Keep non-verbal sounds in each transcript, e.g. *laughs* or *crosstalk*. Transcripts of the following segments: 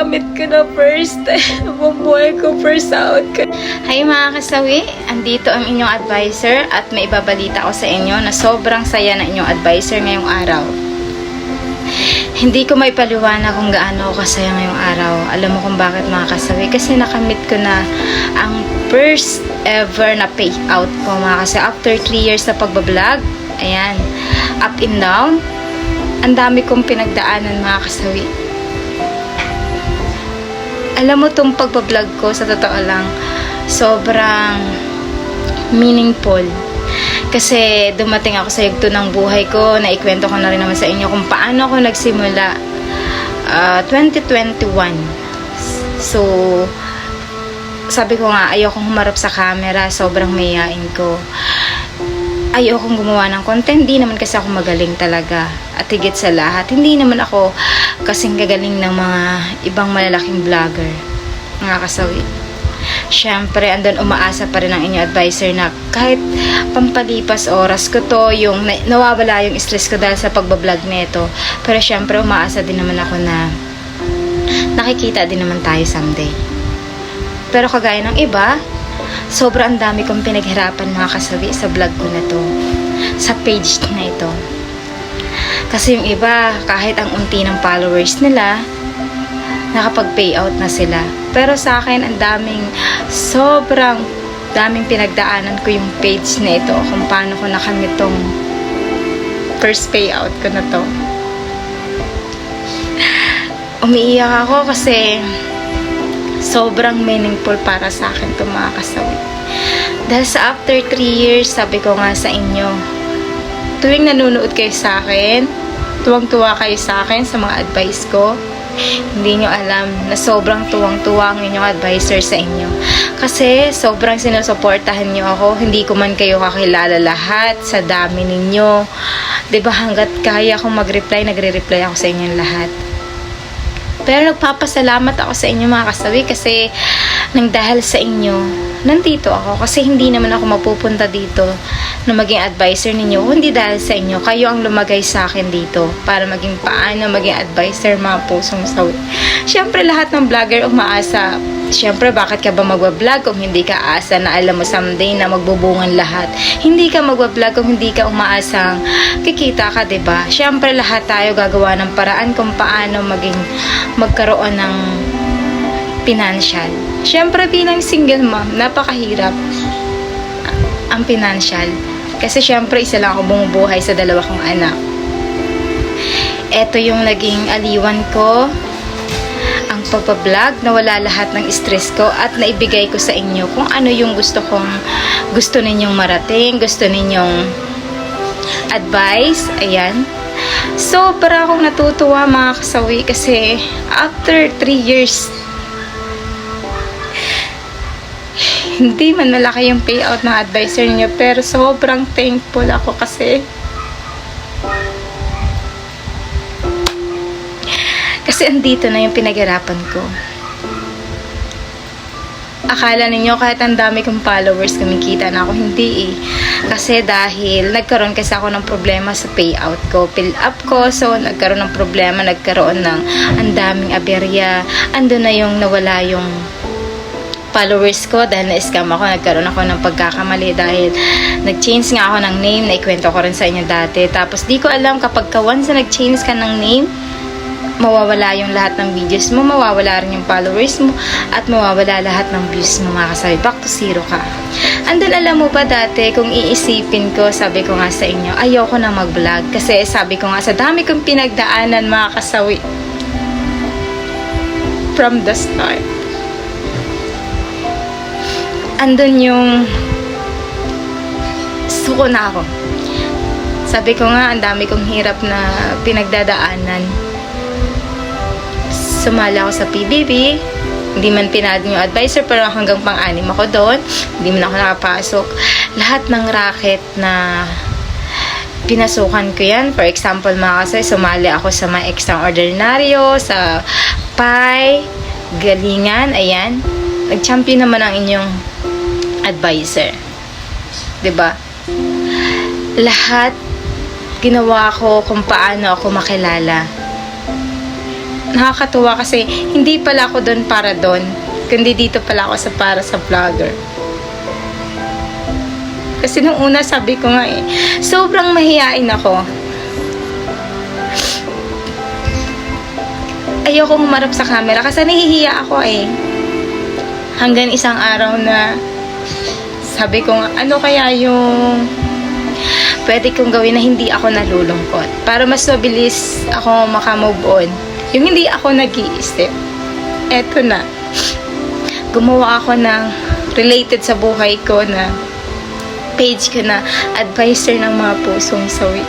nakamit ko na first. *laughs* Bumbuhay ko first out ko. Hi mga kasawi, andito ang inyong advisor at may ibabalita ko sa inyo na sobrang saya na inyong advisor ngayong araw. Hindi ko may paliwanag kung gaano ako kasaya ngayong araw. Alam mo kung bakit mga kasawi? Kasi nakamit ko na ang first ever na payout ko mga kasawi. After 3 years na pagbablog, ayan, up and down, ang dami kong pinagdaanan mga kasawi. Alam mo tong pagbablog ko, sa totoo lang, sobrang meaningful. Kasi dumating ako sa yugto ng buhay ko, naikwento ko na rin naman sa inyo kung paano ako nagsimula ah, 2021. So, sabi ko nga, ayokong humarap sa camera, sobrang mayayain ko. Ayokong gumawa ng content, hindi naman kasi ako magaling talaga. At higit sa lahat, hindi naman ako kasing gagaling ng mga ibang malalaking vlogger. Mga kasawi. Siyempre, andun umaasa pa rin ang inyo advisor na kahit pampalipas oras ko to, yung na- nawawala yung stress ko dahil sa pagbablog nito. Pero siyempre, umaasa din naman ako na nakikita din naman tayo someday. Pero kagaya ng iba, sobrang dami kong pinaghirapan mga kasawi sa vlog ko na to. Sa page na ito. Kasi yung iba, kahit ang unti ng followers nila, nakapag-payout na sila. Pero sa akin, ang daming, sobrang daming pinagdaanan ko yung page na ito kung paano ko nakamit tong first payout ko na to. Umiiyak ako kasi sobrang meaningful para sa akin itong mga kasawi. Dahil sa after 3 years, sabi ko nga sa inyo, tuwing nanonood kayo sa akin, tuwang-tuwa kayo sa akin sa mga advice ko, hindi nyo alam na sobrang tuwang-tuwa ang inyong advisor sa inyo. Kasi sobrang sinusuportahan nyo ako, hindi ko man kayo kakilala lahat sa dami ninyo. ba hanggat kaya akong mag-reply, nagre-reply ako sa inyong lahat. Pero nagpapasalamat ako sa inyo mga kasawi kasi nang dahil sa inyo, nandito ako. Kasi hindi naman ako mapupunta dito na maging advisor ninyo. Hindi dahil sa inyo, kayo ang lumagay sa akin dito para maging paano maging advisor mga pusong sawi. Siyempre lahat ng vlogger umaasa. Siyempre bakit ka ba magwa-vlog kung hindi ka asa na alam mo someday na magbubungan lahat. Hindi ka magwa-vlog kung hindi ka umaasang kikita ka, ba? Siyempre lahat tayo gagawa ng paraan kung paano maging magkaroon ng financial. Siyempre bilang single mom, napakahirap ang financial. Kasi syempre isa lang ako bumubuhay sa dalawa kong anak. Ito yung naging aliwan ko pagpa-vlog na wala lahat ng stress ko at naibigay ko sa inyo kung ano yung gusto kong gusto ninyong marating, gusto ninyong advice, ayan. Sobra akong natutuwa mga kasawi kasi after 3 years hindi man malaki yung payout ng advisor niyo pero sobrang thankful ako kasi kasi andito na yung pinaghirapan ko. Akala ninyo kahit ang dami kong followers kumikita na ako hindi eh. Kasi dahil nagkaroon kasi ako ng problema sa payout ko fill up ko. So nagkaroon ng problema nagkaroon ng ang daming aberya. Ando na yung nawala yung followers ko dahil na-scam ako, nagkaroon ako ng pagkakamali dahil nag-change nga ako ng name, naikwento ko rin sa inyo dati. Tapos di ko alam kapag ka once na nag-change ka ng name, mawawala yung lahat ng videos mo, mawawala rin yung followers mo, at mawawala lahat ng views mo makasabi. Back to zero ka. And then alam mo ba dati, kung iisipin ko, sabi ko nga sa inyo, ayoko na mag-vlog. Kasi sabi ko nga, sa dami kong pinagdaanan mga kasawi. From the start andun yung suko na ako. Sabi ko nga, ang dami kong hirap na pinagdadaanan. Sumali ako sa PBB. Hindi man pinad yung advisor, pero hanggang pang-anim ako doon. Hindi man ako nakapasok. Lahat ng racket na pinasukan ko yan. For example, mga kasay, sumali ako sa mga extraordinaryo, sa PI, galingan, ayan. Nag-champion naman ang inyong advisor. ba? Lahat ginawa ko kung paano ako makilala. Nakakatuwa kasi hindi pala ako doon para doon. Kundi dito pala ako sa para sa vlogger. Kasi nung una sabi ko nga eh, sobrang mahihain ako. Ayoko humarap sa camera kasi nahihiya ako eh. Hanggang isang araw na sabi ko nga, ano kaya yung pwede kong gawin na hindi ako nalulungkot. Para mas mabilis ako makamove on. Yung hindi ako nag-iisip. Eto na. Gumawa ako ng related sa buhay ko na page ko na advisor ng mga pusong sawi.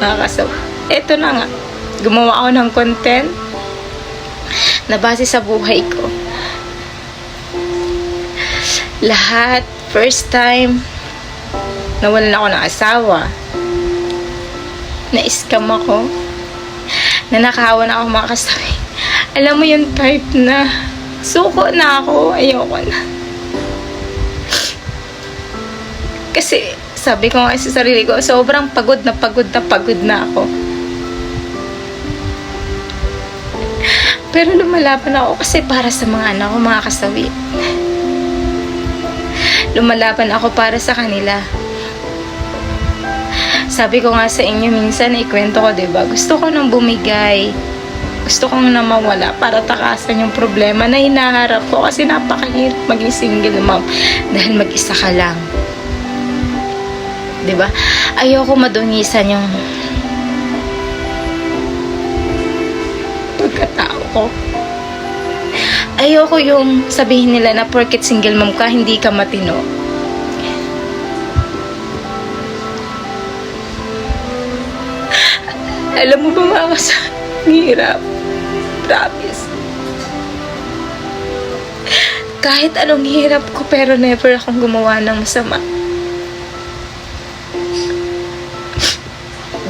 Nakakasaw. Eto na nga. Gumawa ako ng content na base sa buhay ko. Lahat, first time, nawalan ako ng asawa. Na-scam ako. Nanakawan ako mga kasakit. Alam mo yung type na suko na ako, ayoko na. Kasi sabi ko nga sa sarili ko, sobrang pagod na pagod na pagod na ako. Pero lumalaban ako kasi para sa mga anak ko, mga kasawi. Lumalaban ako para sa kanila. Sabi ko nga sa inyo minsan, ikwento ko, 'di ba? Gusto ko nang bumigay. Gusto kong na mawala para takasan yung problema na hinaharap ko kasi napakahirap maging single mom *laughs* dahil mag-isa ka lang. 'Di ba? Ayoko madungisan yung pagkatao ko. Ayoko yung sabihin nila na porket single mom ka, hindi ka matino. Alam mo ba mga kas- ang hirap? Promise. Kahit anong hirap ko pero never akong gumawa ng masama.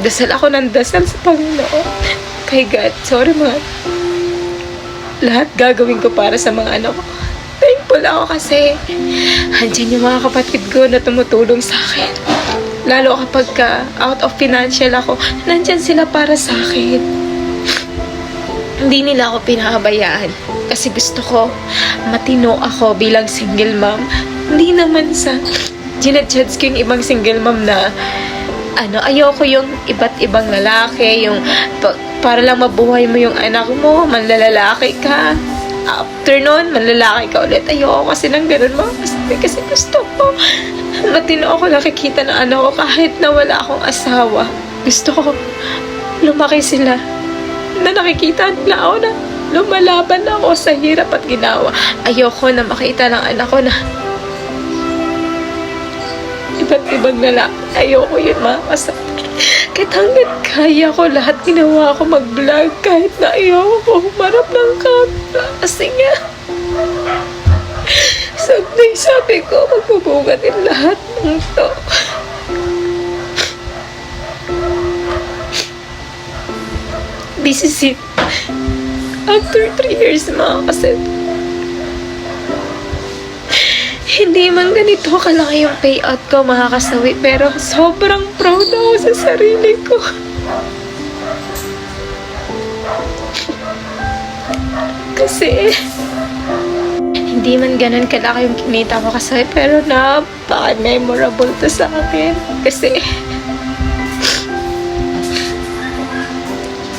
Dasal ako ng dasal sa Panginoon. Kay God, sorry mga lahat gagawin ko para sa mga anak ko. Thankful ako kasi andyan yung mga kapatid ko na tumutulong sa akin. Lalo kapag ka out of financial ako, nandyan sila para sa akin. Hindi nila ako pinakabayaan kasi gusto ko matino ako bilang single mom. Hindi naman sa ginajudge ko yung ibang single mom na ano, ayoko yung iba't ibang lalaki, yung pa- para lang mabuhay mo yung anak mo, manlalalaki ka. After nun, manlalaki ka ulit. Ayoko kasi ng ganun mga kasi, kasi gusto ko. Matino ako nakikita ng anak ko kahit na wala akong asawa. Gusto ko lumaki sila. Na nakikita nila ako na lumalaban ako sa hirap at ginawa. Ayoko na makita ng anak ko na iba't ibang lalaki. Ayoko yun mga kasama. Kahit hanggat kaya ko lahat ginawa ko mag-vlog kahit na ayoko ko humarap ng camera. Kasi nga, someday sabi ko, magbubugatin lahat ng to. This is it. After three years mga kasama. Hindi man ganito kalaki yung payout ko mga kasawi, pero sobrang proud ako sa sarili ko. Kasi, hindi man ganun kalaki yung kinita ko kasawi, pero napaka-memorable to sa akin. Kasi,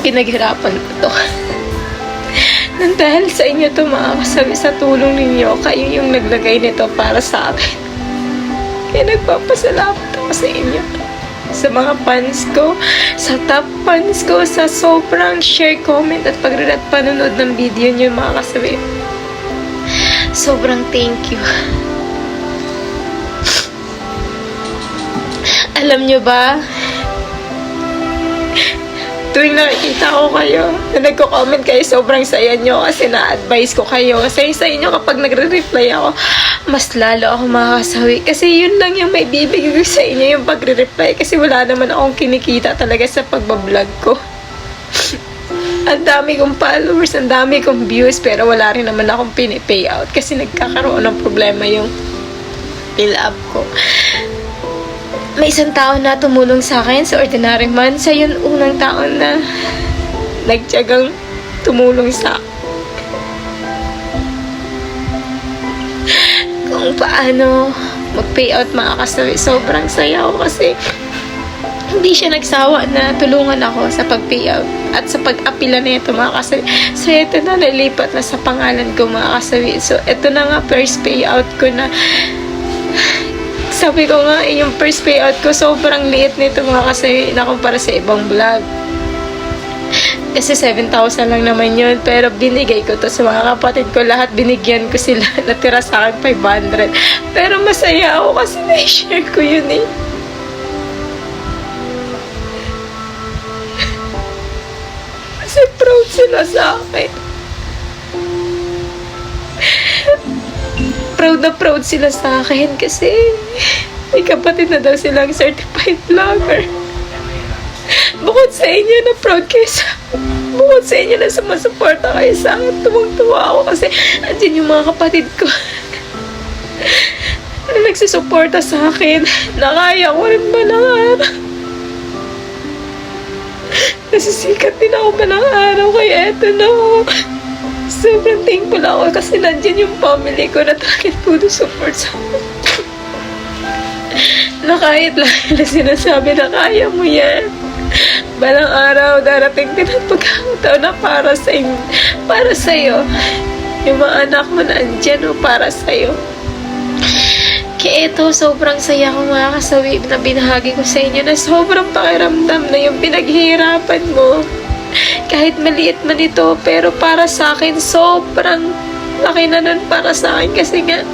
pinaghirapan ko to. Nang dahil sa inyo to mga kasabi sa tulong ninyo, kayo yung naglagay nito para sa akin. Kaya nagpapasalamat ako sa inyo. Sa mga fans ko, sa top fans ko, sa sobrang share, comment at pagre at panonood ng video nyo mga kasabi. Sobrang thank you. Alam nyo ba, tuwing nakikita ko kayo, na nagko-comment kayo, sobrang saya nyo kasi na-advise ko kayo. Kasi sa inyo kapag nagre-reply ako, mas lalo ako makakasawi. Kasi yun lang yung may bibigay ko sa inyo, yung pagre-reply. Kasi wala naman akong kinikita talaga sa pagbablog ko. *laughs* ang dami kong followers, ang dami kong views, pero wala rin naman akong pinipay out kasi nagkakaroon ng problema yung fill up ko. May isang tao na tumulong sa akin sa ordinary man. Siya yung unang tao na nagtyagang tumulong sa. Kung paano mag-payout mga kasawi. Sobrang saya ko kasi hindi siya nagsawa na tulungan ako sa pag-payout at sa pag-apila na ito mga kasawi. So, ito na nalipat na sa pangalan ko mga kasawi. So, ito na nga first payout ko na sabi ko nga, eh, yung first payout ko, sobrang liit nito mga kasawi na kumpara sa ibang vlog. Kasi 7,000 lang naman yun. Pero binigay ko to sa mga kapatid ko. Lahat binigyan ko sila. *laughs* Natira sa akin 500. Pero masaya ako kasi na-share ko yun eh. Kasi proud sila sa akin. Proud na proud sila sa akin kasi may kapatid na daw silang certified vlogger. Bukod sa inyo na proud kayo Bukod sa inyo na sumasuporta kayo sa akin, tumang-tuwa ako kasi andyan yung mga kapatid ko *laughs* na nagsusuporta sa akin na kaya ko rin ba ng araw. Nasisikat din ako ba ng araw kaya eto na ako. Sobrang thankful ako kasi nandyan yung family ko na talagang puno support sa akin. na kahit lang na sinasabi na kaya mo yan. Balang araw, darating din ang pagkakataon na para sa inyo, para sa'yo. Yung mga anak mo na andyan o para sa'yo. Kaya ito, sobrang saya ko mga kasawi na binahagi ko sa inyo na sobrang pakiramdam na yung pinaghihirapan mo. Kahit maliit man ito, pero para sa akin, sobrang laki na nun para sa akin kasi nga,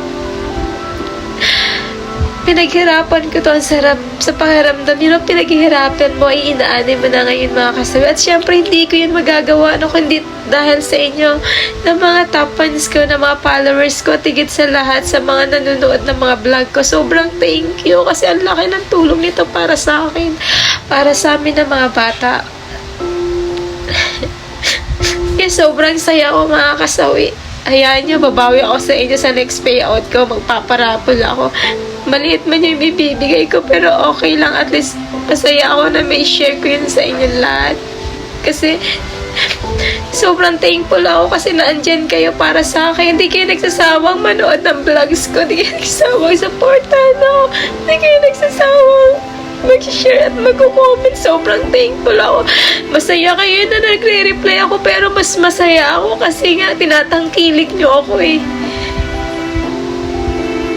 pinaghirapan ko to. Ang sarap sa pakiramdam. Yun ang pinaghihirapan mo, ay inaanin mo na ngayon mga kasabi. At syempre, hindi ko yun magagawa no, kundi dahil sa inyo, na mga top fans ko, na mga followers ko, tigit sa lahat, sa mga nanonood ng mga vlog ko. Sobrang thank you kasi ang laki ng tulong nito para sa akin. Para sa amin ng mga bata. Kaya sobrang saya ko mga kasawi. Hayaan nyo, babawi ako sa inyo sa next payout ko. Magpaparapol ako. Maliit man yung ibibigay ko, pero okay lang. At least, masaya ako na may share ko yun sa inyo lahat. Kasi, sobrang thankful ako kasi naandyan kayo para sa akin. Hindi kayo nagsasawang manood ng vlogs ko. Hindi kayo nagsasawang supportan ako. Hindi kayo nagsasawang mag-share at mag-comment. Sobrang thankful ako. Masaya kayo na nagre-reply ako pero mas masaya ako kasi nga tinatangkilik nyo ako eh.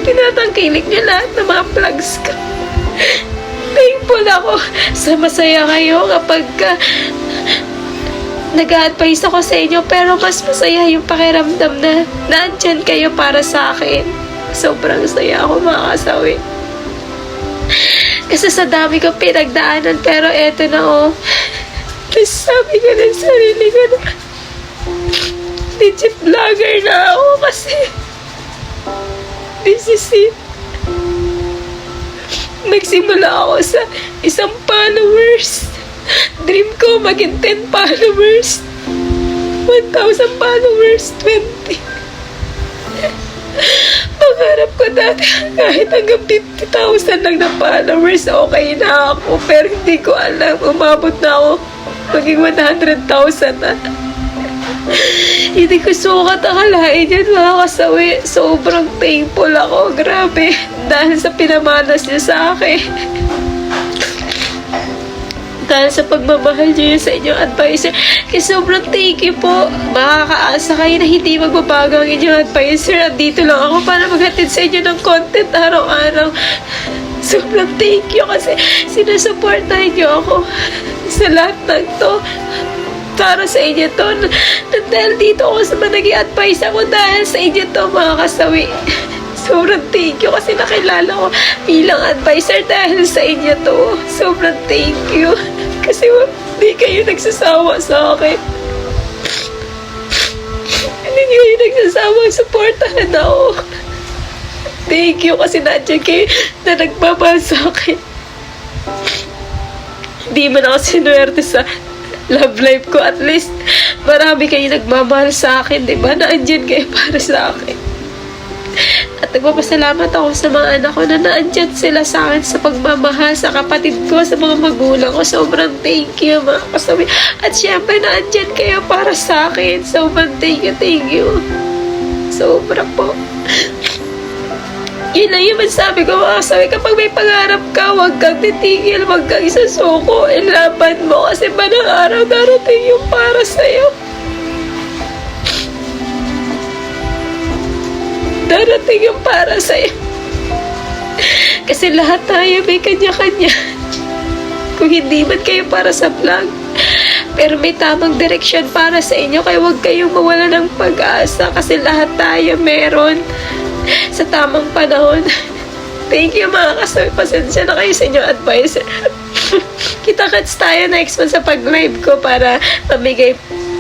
Tinatangkilik nyo lahat ng mga vlogs ko. Thankful ako sa masaya kayo kapag ka nag-advise ako sa inyo pero mas masaya yung pakiramdam na nandyan kayo para sa akin. Sobrang saya ako mga. Kasi sa dami ko pinagdaanan, pero eto na oh. Tapos sabi ko ng sarili ko na, legit vlogger na ako kasi this is it. Nagsimula ako sa isang followers. Dream ko maging 10 followers. 1,000 followers, 20. Ko dati kahit hanggang 50,000 lang na followers, okay na ako. Pero hindi ko alam, umabot na ako maging 100,000 na. hindi ko sukat akalain yan mga kasawi. Sobrang thankful ako. Grabe. Dahil sa pinamanas niya sa akin. Dahil sa pagmamahal niyo sa inyong advisor. Kaya sobrang thank you po. Makakaasa kayo na hindi magbabago ang inyong advisor. At dito lang ako para maghatid sa inyo ng content araw-araw. Sobrang thank you kasi sinusuportahan niyo ako sa lahat ng to. Para sa inyo to. Dahil dito ako sa mga naging advice ako dahil sa inyo to mga kasawi. Sobrang thank you kasi nakilala ko bilang advisor dahil sa inyo to. Sobrang thank you. Kasi hindi kayo nagsasawa sa akin. Hindi kayo nagsasawa supportahan ako. Thank you kasi nandiyan kayo na nagmamahal sa akin. Hindi man ako sinuwerte sa love life ko. At least, marami kayo nagmamahal sa akin, di ba? Nandiyan kayo para sa akin. At nagpapasalamat ako sa mga anak ko na naandyan sila sa akin sa pagmamahal sa kapatid ko, sa mga magulang ko. Sobrang thank you mga kasabi. At syempre naandyan kayo para sa akin. Sobrang thank you, thank you. Sobra po. Yun lang yung sabi ko mga kasabi. Kapag may pangarap ka, huwag kang titigil, huwag kang isasuko. Ilaban mo kasi banang araw darating yung para sa'yo. Darating yung para sa'yo. Kasi lahat tayo may kanya-kanya. Kung hindi man kayo para sa vlog, pero may tamang direksyon para sa inyo, kaya huwag kayong mawala ng pag-asa kasi lahat tayo meron sa tamang panahon. Thank you mga kasabi. Pasensya na kayo sa inyong advice. *laughs* Kita-kits tayo next month sa pag-live ko para mamigay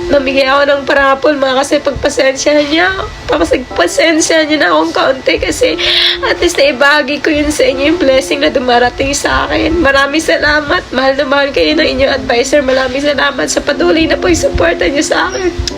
mamigay ako ng parapol mga kasi pagpasensya niya. Papasagpasensya niya na akong kaunti kasi at least naibagi ko yun sa inyo yung blessing na dumarating sa akin. Maraming salamat. Mahal na mahal kayo ng inyong advisor maraming salamat sa patuloy na po yung suporta niyo sa akin